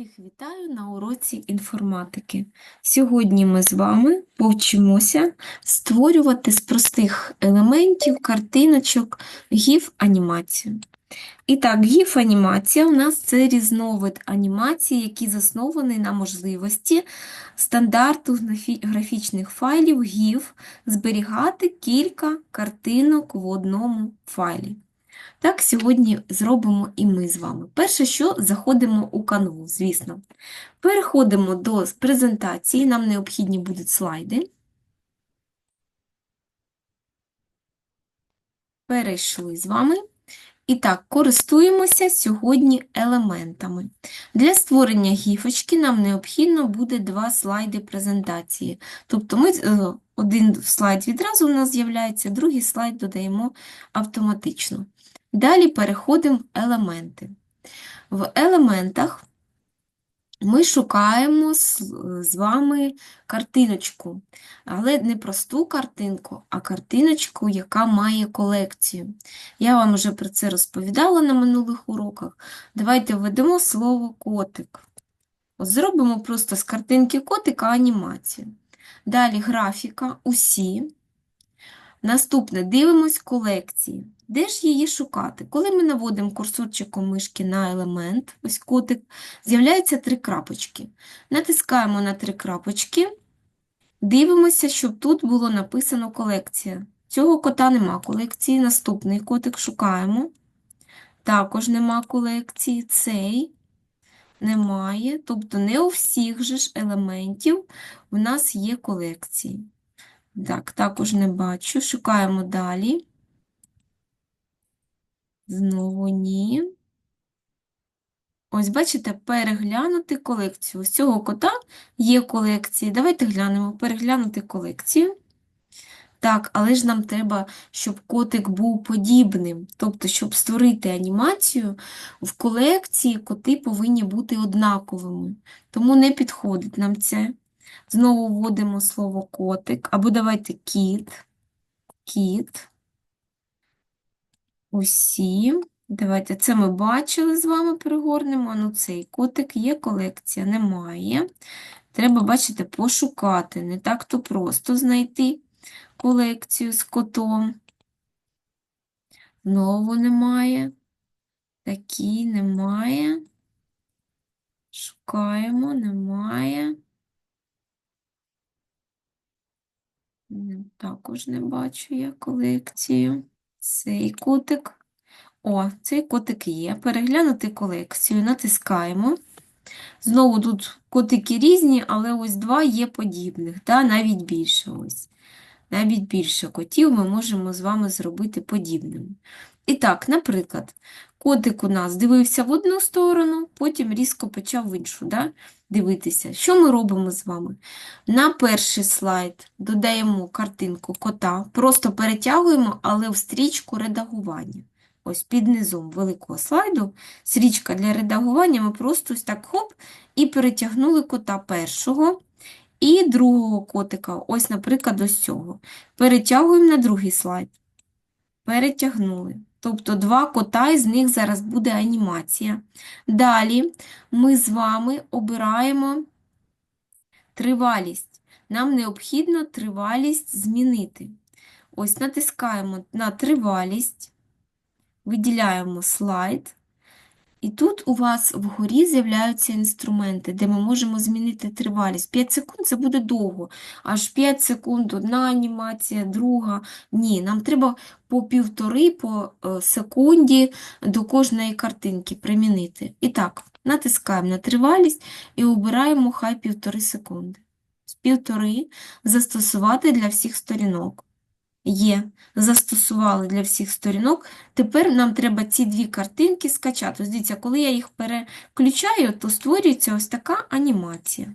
Всіх вітаю на уроці інформатики. Сьогодні ми з вами повчимося створювати з простих елементів, картиночок, гіф-анімацію. І так, гіф-анімація у нас це різновид анімації, який заснований на можливості стандарту графічних файлів GIF зберігати кілька картинок в одному файлі. Так сьогодні зробимо і ми з вами. Перше, що заходимо у канву, звісно. Переходимо до презентації, нам необхідні будуть слайди. Перейшли з вами. І так, користуємося сьогодні елементами. Для створення гіфочки нам необхідно буде два слайди презентації. Тобто ми е, один слайд відразу у нас з'являється, другий слайд додаємо автоматично. Далі переходимо в елементи. В елементах ми шукаємо з, вами картиночку, але не просту картинку, а картиночку, яка має колекцію. Я вам вже про це розповідала на минулих уроках. Давайте введемо слово котик. От зробимо просто з картинки котика анімацію. Далі графіка, усі. Наступне дивимось колекції. Де ж її шукати? Коли ми наводимо курсорчиком мишки на елемент, ось котик, з'являються три крапочки. Натискаємо на три крапочки, дивимося, щоб тут було написано колекція. Цього кота нема колекції. Наступний котик шукаємо. Також нема колекції. Цей немає. Тобто не у всіх же ж елементів в нас є колекції. Так, також не бачу. Шукаємо далі. Знову ні. Ось, бачите, переглянути колекцію. Ось цього кота є колекції. Давайте глянемо, переглянути колекцію. Так, але ж нам треба, щоб котик був подібним. Тобто, щоб створити анімацію, в колекції коти повинні бути однаковими. Тому не підходить нам це. Знову вводимо слово котик, або давайте кіт, кіт, усі. Давайте, це ми бачили з вами, перегорнемо. Ну, цей котик є, колекція немає. Треба, бачите, пошукати. Не так-то просто знайти колекцію з котом. Знову немає. Такі немає. Шукаємо, немає. Також не бачу я колекцію. Цей котик. О, цей котик є. Переглянути колекцію. Натискаємо. Знову тут котики різні, але ось два є подібних, да? навіть більше ось. Навіть більше котів ми можемо з вами зробити подібними. І так, наприклад, котик у нас дивився в одну сторону, потім різко почав в іншу да? дивитися. Що ми робимо з вами? На перший слайд додаємо картинку кота, просто перетягуємо, але в стрічку редагування. Ось під низом великого слайду, стрічка для редагування, ми просто ось так хоп, і перетягнули кота першого і другого котика. Ось, наприклад, ось цього. Перетягуємо на другий слайд. Перетягнули. Тобто два кота, і з них зараз буде анімація. Далі ми з вами обираємо тривалість. Нам необхідно тривалість змінити. Ось натискаємо на тривалість, виділяємо слайд, і тут у вас вгорі з'являються інструменти, де ми можемо змінити тривалість. 5 секунд це буде довго. Аж 5 секунд одна анімація, друга. Ні, нам треба по півтори по е, секунді до кожної картинки примінити. І так, натискаємо на тривалість і обираємо хай півтори секунди. З півтори застосувати для всіх сторінок. Є, застосували для всіх сторінок. Тепер нам треба ці дві картинки скачати. Ось Дивіться, коли я їх переключаю, то створюється ось така анімація.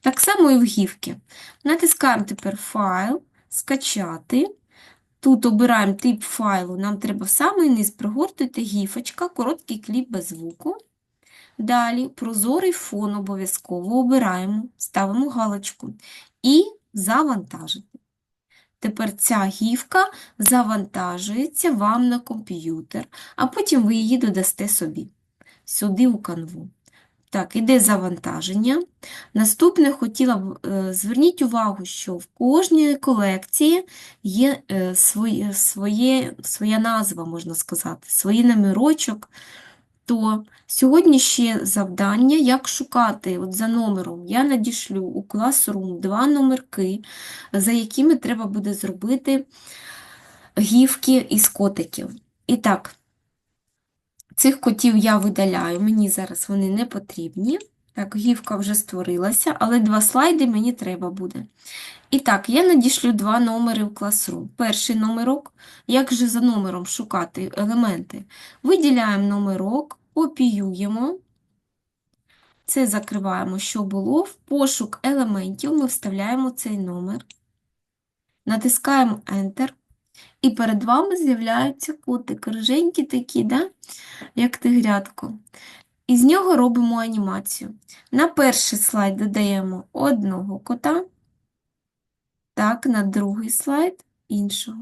Так само і в гівки. Натискаємо тепер файл, скачати. Тут обираємо тип файлу, нам треба в самий низ пригортувати гіфочка, короткий кліп без звуку. Далі прозорий фон обов'язково обираємо, ставимо галочку і завантажити. Тепер ця гівка завантажується вам на комп'ютер, а потім ви її додасте собі сюди у канву. Так, іде завантаження. Наступне хотіла б, е, зверніть увагу, що в кожній колекції є е, своє, своє, своя назва, можна сказати, свій номерочок. То сьогодні ще завдання, як шукати от за номером. Я надішлю у Classroom два номерки, за якими треба буде зробити гівки із котиків. І так, цих котів я видаляю, мені зараз вони не потрібні. Так, гівка вже створилася, але два слайди мені треба буде. І так, я надішлю два номери в Classroom. Перший номерок, як же за номером шукати елементи? Виділяємо номерок, копіюємо. Це закриваємо, що було. В пошук елементів ми вставляємо цей номер, натискаємо Enter. І перед вами з'являються котики, риженькі такі, да? як тигрятко. І з нього робимо анімацію. На перший слайд додаємо одного кота, так, на другий слайд іншого.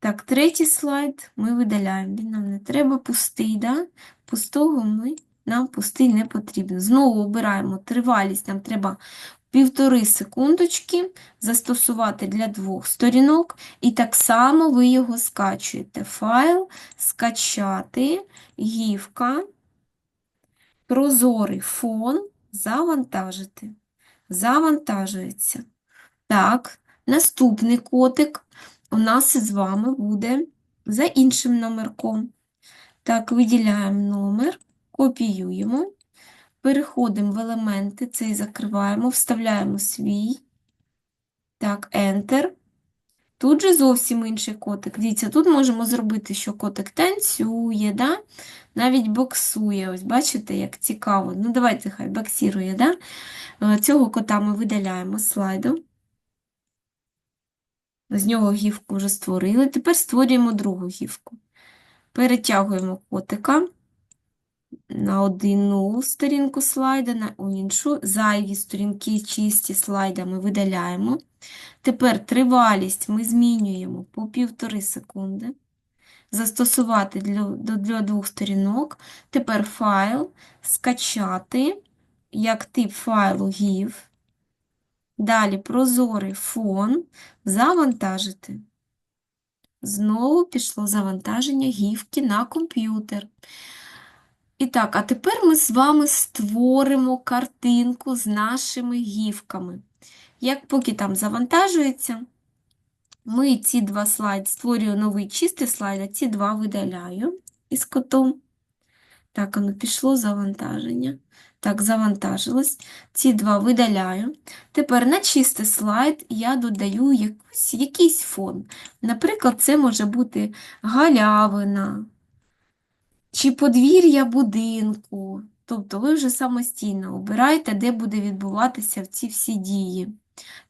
Так, третій слайд ми видаляємо. Він нам не треба пустий, да? Пустого ми, нам пустий не потрібно. Знову обираємо тривалість, нам треба півтори секундочки застосувати для двох сторінок, і так само ви його скачуєте. Файл, скачати, гівка, прозорий фон, завантажити. Завантажується. Так, наступний котик у нас із вами буде за іншим номерком. Так, виділяємо номер, копіюємо. Переходимо в елементи, цей закриваємо, вставляємо свій. Так, Enter. Тут же зовсім інший котик. Дивіться, тут можемо зробити, що котик танцює, да? навіть боксує. Ось бачите, як цікаво. Ну, давайте хай боксірує, да? Е, Цього кота ми видаляємо з слайду. З нього гівку вже створили. Тепер створюємо другу гівку. Перетягуємо котика на одну сторінку слайда, на іншу. Зайві сторінки чисті слайда ми видаляємо. Тепер тривалість ми змінюємо по півтори секунди. Застосувати для, для двох сторінок. Тепер файл скачати, як тип файлу GIF. Далі прозорий фон, завантажити. Знову пішло завантаження гівки на комп'ютер. І так, а тепер ми з вами створимо картинку з нашими гівками. Як поки там завантажується, ми ці два слайди, створюю новий чистий слайд, а ці два видаляю із котом. Так, воно пішло завантаження. Так, завантажилось. Ці два видаляю. Тепер на чистий слайд я додаю якусь, якийсь фон. Наприклад, це може бути галявина чи подвір'я будинку. Тобто ви вже самостійно обираєте, де буде відбуватися ці всі дії.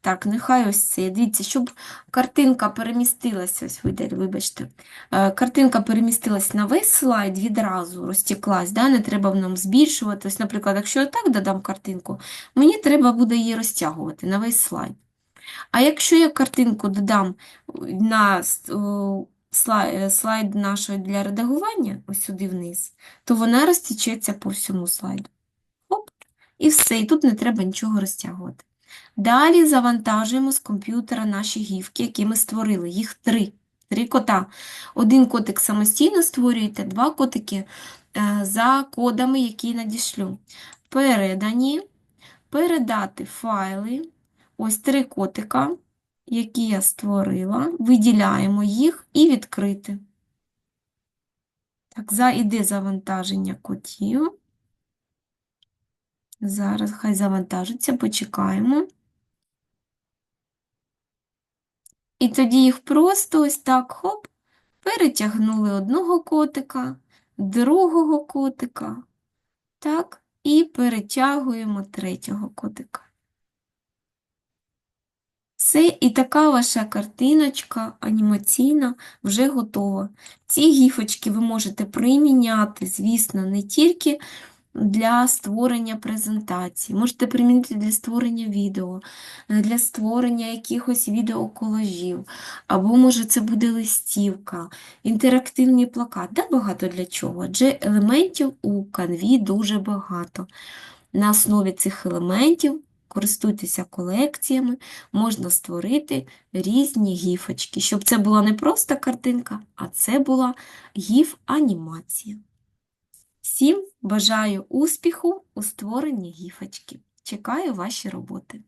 Так, нехай ось це. Дивіться, щоб картинка перемістилася, ось видаль, вибачте, Е, картинка перемістилась на весь слайд, відразу розтеклась, да? не треба нам збільшувати. Ось, наприклад, якщо я так додам картинку, мені треба буде її розтягувати на весь слайд. А якщо я картинку додам на слайд, е, слайд нашої для редагування, ось сюди вниз, то вона розтічеться по всьому слайду. Оп, і все, і тут не треба нічого розтягувати. Далі завантажуємо з комп'ютера наші гівки, які ми створили. Їх три. Три кота. Один котик самостійно створюєте, два котики е, за кодами, які надішлю. Передані, передати файли. Ось три котика, які я створила. Виділяємо їх і відкрити. Так, за іде завантаження котів. Зараз хай завантажиться, почекаємо. І тоді їх просто ось так, хоп, перетягнули одного котика, другого котика, так, і перетягуємо третього котика. Все, і така ваша картиночка анімаційна вже готова. Ці гіфочки ви можете приміняти, звісно, не тільки для створення презентацій, можете примінити для створення відео, для створення якихось відеоколажів, або, може, це буде листівка, інтерактивний плакат. Да, багато для чого, адже елементів у канві дуже багато. На основі цих елементів користуйтеся колекціями, можна створити різні гіфочки, щоб це була не просто картинка, а це була гіф-анімація. Всім бажаю успіху у створенні гіфочки. Чекаю ваші роботи.